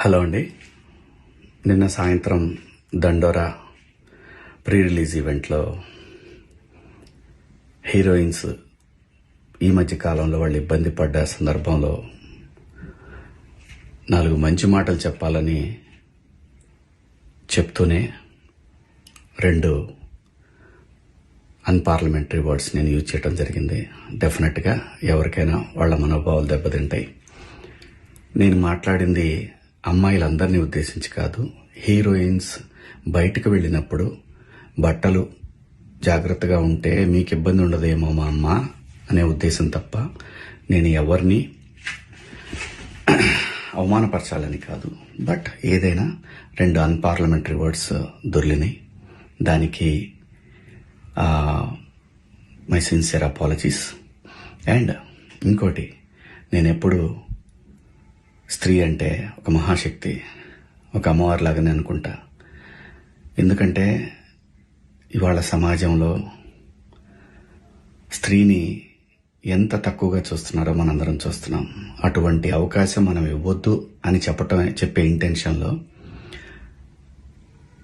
Hello అండి. నిన్న సాయంత్రం దండోరా ప్రీ రిలీజ్ ఈవెంట్లో హీరోయిన్స్ ఈ మధ్య కాలంలో వాళ్ళు ఇబ్బంది పడ్డ సందర్భంలో నాలుగు మంచి మాటలు చెప్పాలని చెప్తూనే రెండు అన్పార్లమెంటరీ వర్డ్స్ నేను యూజ్ చేయడం జరిగింది. డెఫినెట్గా ఎవరికైనా వాళ్ళ మనోభావాలు దెబ్బతింటాయి. నేను మాట్లాడింది అమ్మాయిలందరినీ ఉద్దేశించి కాదు హీరోయిన్స్ బయటకు వెళ్ళినప్పుడు బట్టలు జాగ్రత్తగా ఉంటే మీకు ఇబ్బంది ఉండదేమో మా అమ్మ అనే ఉద్దేశం తప్ప నేను ఎవరిని అవమానపరచాలని కాదు. బట్ ఏదైనా రెండు అన్పార్లమెంటరీ వర్డ్స్ దొర్లినాయి దానికి మై సిన్సియర్ అపాలజీస్. అండ్ ఇంకోటి నేను ఎప్పుడు స్త్రీ అంటే ఒక మహాశక్తి ఒక అమ్మవారిలాగానే అనుకుంటా. ఎందుకంటే ఇవాళ సమాజంలో స్త్రీని ఎంత తక్కువగా చూస్తున్నారో మనందరం చూస్తున్నాం. అటువంటి అవకాశం మనం ఇవ్వద్దు అని చెప్పటం చెప్పే ఇంటెన్షన్లో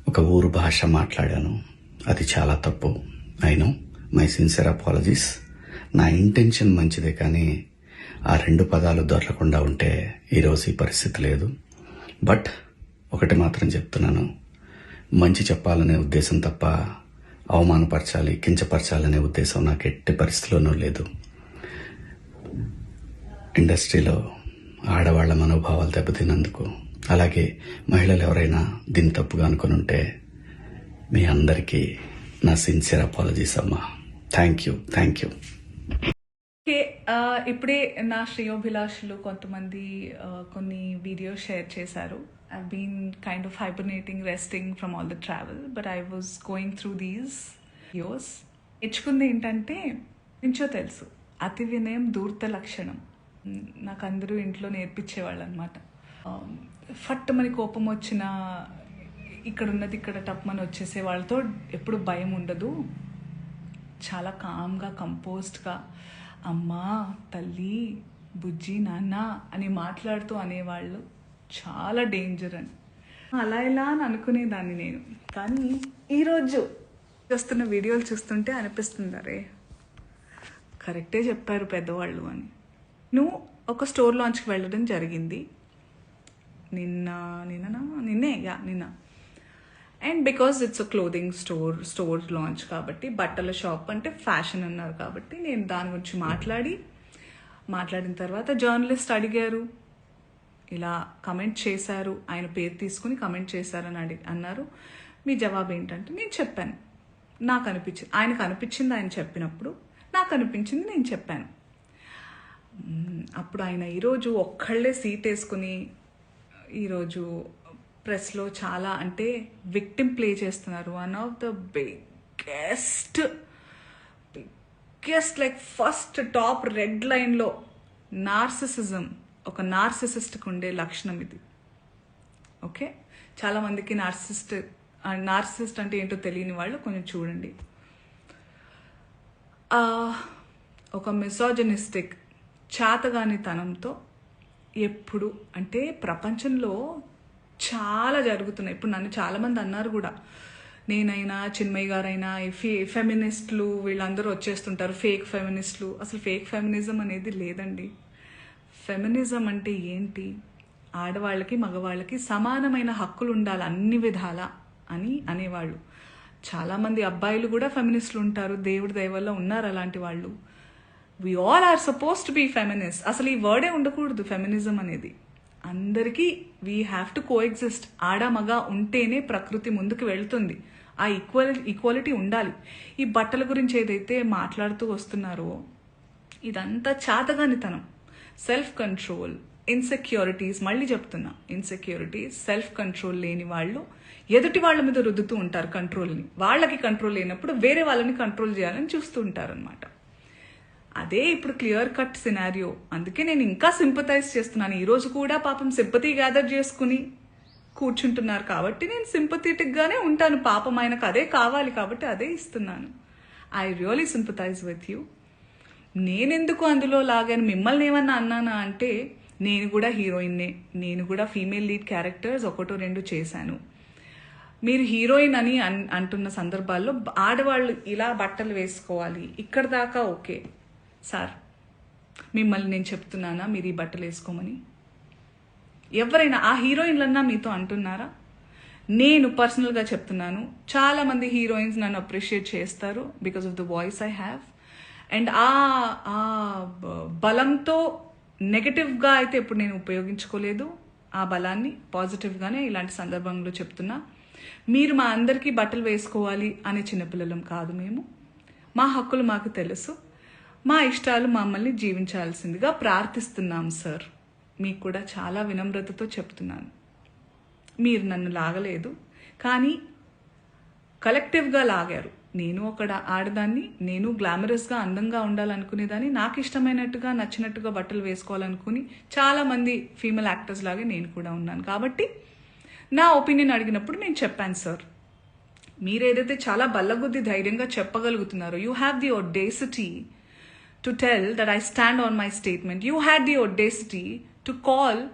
ఒక ఊరు భాష మాట్లాడాను. అది చాలా తప్పు. అయినో మై సిన్సియర్ అపాలజీస్ నా ఇంటెన్షన్ మంచిదే కానీ ఆ రెండు పదాలు దొరకకుండా ఉంటే ఈరోజు ఈ పరిస్థితి లేదు. బట్ ఒకటి మాత్రం చెప్తున్నాను. మంచి చెప్పాలనే ఉద్దేశం తప్ప అవమానపరచాలి కించపరచాలనే ఉద్దేశం నాకు ఎట్టి పరిస్థితిలోనూ లేదు. ఇండస్ట్రీలో ఆడవాళ్ళ మనోభావాలు దెబ్బతిన్నందుకు అలాగే మహిళలు ఎవరైనా దీన్ని తప్పుగా అనుకుని ఉంటే మీ అందరికీ నా సిన్సియర్ అపాలజీస్ అమ్మా. Thank you thank you. ఇప్పుడే నా శ్రేయోభిలాషులు కొంతమంది కొన్ని వీడియోస్ షేర్ చేశారు. I been kind of hibernating resting from all the travel but I was going through these videos నేర్చుకుంది ఏంటంటే నుంచో తెలుసు అతి వినయం దూర్త లక్షణం. నాకు అందరూ ఇంట్లో నేర్పించేవాళ్ళు అనమాట ఫట్ మని కోపం వచ్చిన ఇక్కడ ఉన్నది ఇక్కడ టప్మని వచ్చేసే వాళ్ళతో ఎప్పుడు భయం ఉండదు. చాలా కామ్గా కంపోజ్డ్గా అమ్మా తల్లి బుజ్జి నాన్న అని మాట్లాడుతూ అనేవాళ్ళు చాలా డేంజర్ అని. అలా ఇలా అని అనుకునేదాన్ని నేను. కానీ ఈరోజు వస్తున్న వీడియోలు చూస్తుంటే అనిపిస్తుంది అరే కరెక్టే చెప్పారు పెద్దవాళ్ళు అని. నువ్వు ఒక స్టోర్ లాంచ్కి వెళ్ళడం జరిగింది. నిన్న నిన్ననా? నిన్నే యా నిన్న. And because it's a clothing store store launch కాబట్టి బట్టల షాప్ అంటే ఫ్యాషన్ అన్నారు కాబట్టి నేను దాని గురించి మాట్లాడి మాట్లాడిన తర్వాత జర్నలిస్ట్ అడిగారు. ఇలా కమెంట్ చేశారు. ఆయన పేరు తీసుకుని కమెంట్ చేశారని అడి అన్నారు. మీ జవాబు ఏంటంటే నేను చెప్పాను. నాకు అనిపించింది ఆయనకు అనిపించింది ఆయన చెప్పినప్పుడు నాకు అనిపించింది నేను చెప్పాను. అప్పుడు ఆయన ఈరోజు ఒక్కళ్ళే సీట్ వేసుకుని ఈరోజు ప్రెస్లో చాలా అంటే విక్టిమ్ ప్లే చేస్తున్నారు. One of the biggest biggest like first top red లైన్లో నార్సిసిజం ఒక నార్సిసిస్ట్కి ఉండే లక్షణం ఇది. ఓకే? చాలామందికి నార్సిస్ట్ నార్సిస్ట్ అంటే ఏంటో తెలియని వాళ్ళు కొంచెం చూడండి. ఒక ఒక చేతగాని చాతగానితనంతో ఎప్పుడు అంటే ప్రపంచంలో చాలా జరుగుతున్నాయి. ఇప్పుడు నన్ను చాలామంది అన్నారు కూడా. నేనైనా చిన్మయ్య గారైనా ఫే ఫెమినిస్టులు వీళ్ళందరూ వచ్చేస్తుంటారు. ఫేక్ ఫెమినిస్టులు. అసలు ఫేక్ ఫెమినిజం అనేది లేదండి. ఫెమినిజం అంటే ఏంటి? ఆడవాళ్ళకి మగవాళ్ళకి సమానమైన హక్కులు ఉండాలి అన్ని విధాల అని అనేవాళ్ళు. చాలామంది అబ్బాయిలు కూడా ఫెమినిస్టులు ఉంటారు. దేవుడి దయవల్ల ఉన్నారు అలాంటి వాళ్ళు. We all are suppose to be feminist అసలు ఈ వర్డే ఉండకూడదు ఫెమినిజం అనేది. అందరికీ we have to coexist ఆడ మగ ఉంటేనే ప్రకృతి ముందుకు వెళ్తుంది. ఆ ఈక్వల్ ఈక్వాలిటీ ఉండాలి. ఈ బట్టల గురించి ఏదైతే మాట్లాడుతూ వస్తున్నారో ఇదంతా చాతగానితనం. సెల్ఫ్ కంట్రోల్ ఇన్సెక్యూరిటీస్ మళ్ళీ చెప్తున్నా. ఇన్సెక్యూరిటీస్ సెల్ఫ్ కంట్రోల్ లేని వాళ్ళు ఎదుటి వాళ్ళ మీద రుద్దుతూ ఉంటారు కంట్రోల్ని వాళ్ళకి కంట్రోల్ లేనప్పుడు వేరే వాళ్ళని కంట్రోల్ చేయాలని చూస్తూ ఉంటారనమాట అదే ఇప్పుడు క్లియర్ కట్ సినారియో. అందుకే నేను ఇంకా సింపతైజ్ చేస్తున్నాను. ఈరోజు కూడా పాపం సింపతి గ్యాదర్ చేసుకుని కూర్చుంటున్నారు కాబట్టి నేను సింపథెటిక్గానే ఉంటాను. పాపం ఆయనకు అదే కావాలి కాబట్టి అదే ఇస్తున్నాను. I really sympathize with you నేనెందుకు అందులో లాగాను? మిమ్మల్ని ఏమన్నా అన్నానా అంటే నేను కూడా హీరోయిన్నే. నేను కూడా ఫీమేల్ లీడ్ క్యారెక్టర్స్ ఒకటో రెండు చేశాను. మీరు హీరోయిన్ అని అంటున్న సందర్భాల్లో ఆడవాళ్ళు ఇలా బట్టలు వేసుకోవాలి. ఇక్కడ దాకా ఓకే. సార్ మిమ్మల్ని నేను చెప్తున్నానా? మీరు ఈ బట్టలు వేసుకోమని. ఎవరైనా ఆ హీరోయిన్లన్నా మీతో అంటున్నారా? నేను పర్సనల్గా చెప్తున్నాను చాలా మంది హీరోయిన్స్ నన్ను అప్రిషియేట్ చేస్తారు because of the voice I have. And ఆ ఆ బలంతో నెగటివ్గా అయితే ఇప్పుడు నేను ఉపయోగించుకోలేదు. ఆ బలాన్ని పాజిటివ్గానే ఇలాంటి సందర్భంలో చెప్తున్నా. మీరు మా అందరికీ బట్టలు వేసుకోవాలి అనే చిన్నపిల్లలం కాదు మేము. మా హక్కులు మాకు తెలుసు. మా ఇష్టాలు మమ్మల్ని జీవించాల్సిందిగా ప్రార్థిస్తున్నాం సార్. మీకు కూడా చాలా వినమ్రతతో చెప్తున్నాను. మీరు నన్ను లాగలేదు కానీ కలెక్టివ్గా లాగారు. నేను ఒకడ ఆడదాన్ని నేను గ్లామరస్గా అందంగా ఉండాలనుకునేదాన్ని నాకు ఇష్టమైనట్టుగా నచ్చినట్టుగా బట్టలు వేసుకోవాలనుకుని చాలామంది ఫీమేల్ యాక్టర్స్ లాగే నేను కూడా ఉన్నాను. కాబట్టి నా ఒపీనియన్ అడిగినప్పుడు నేను చెప్పాను సార్. మీరు ఏదైతే చాలా బల్లగుద్ది ధైర్యంగా చెప్పగలుగుతున్నారో you have the audacity to tell that I stand on my statement. You had the audacity to call,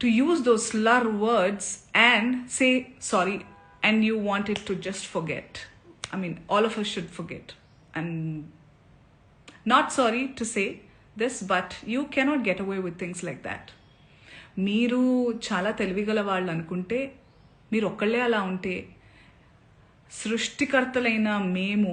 to use those slur words and say sorry and you wanted to just forget. I mean, all of us should forget. And not sorry to say this, but you cannot get away with things like that. మీరు చాలా తెలివిగల వాళ్ళు అనుకుంటే మీరు ఒక్కళ్ళే అలా ఉంటే సృష్టికర్తలైన మేము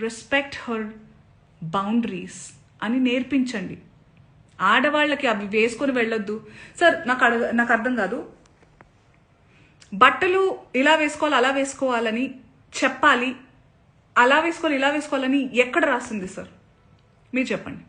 respect her boundaries అని నేర్పించండి. ఆడవాళ్ళకి అవి వేసుకొని వెళ్ళొద్దు. సార్ నాకు అడ నాకు అర్థం కాదు. బట్టలు ఇలా వేసుకోవాలి అలా వేసుకోవాలని చెప్పాలి. అలా వేసుకోవాలి ఇలా వేసుకోవాలని ఎక్కడ రాసింది సార్? మీరు చెప్పండి.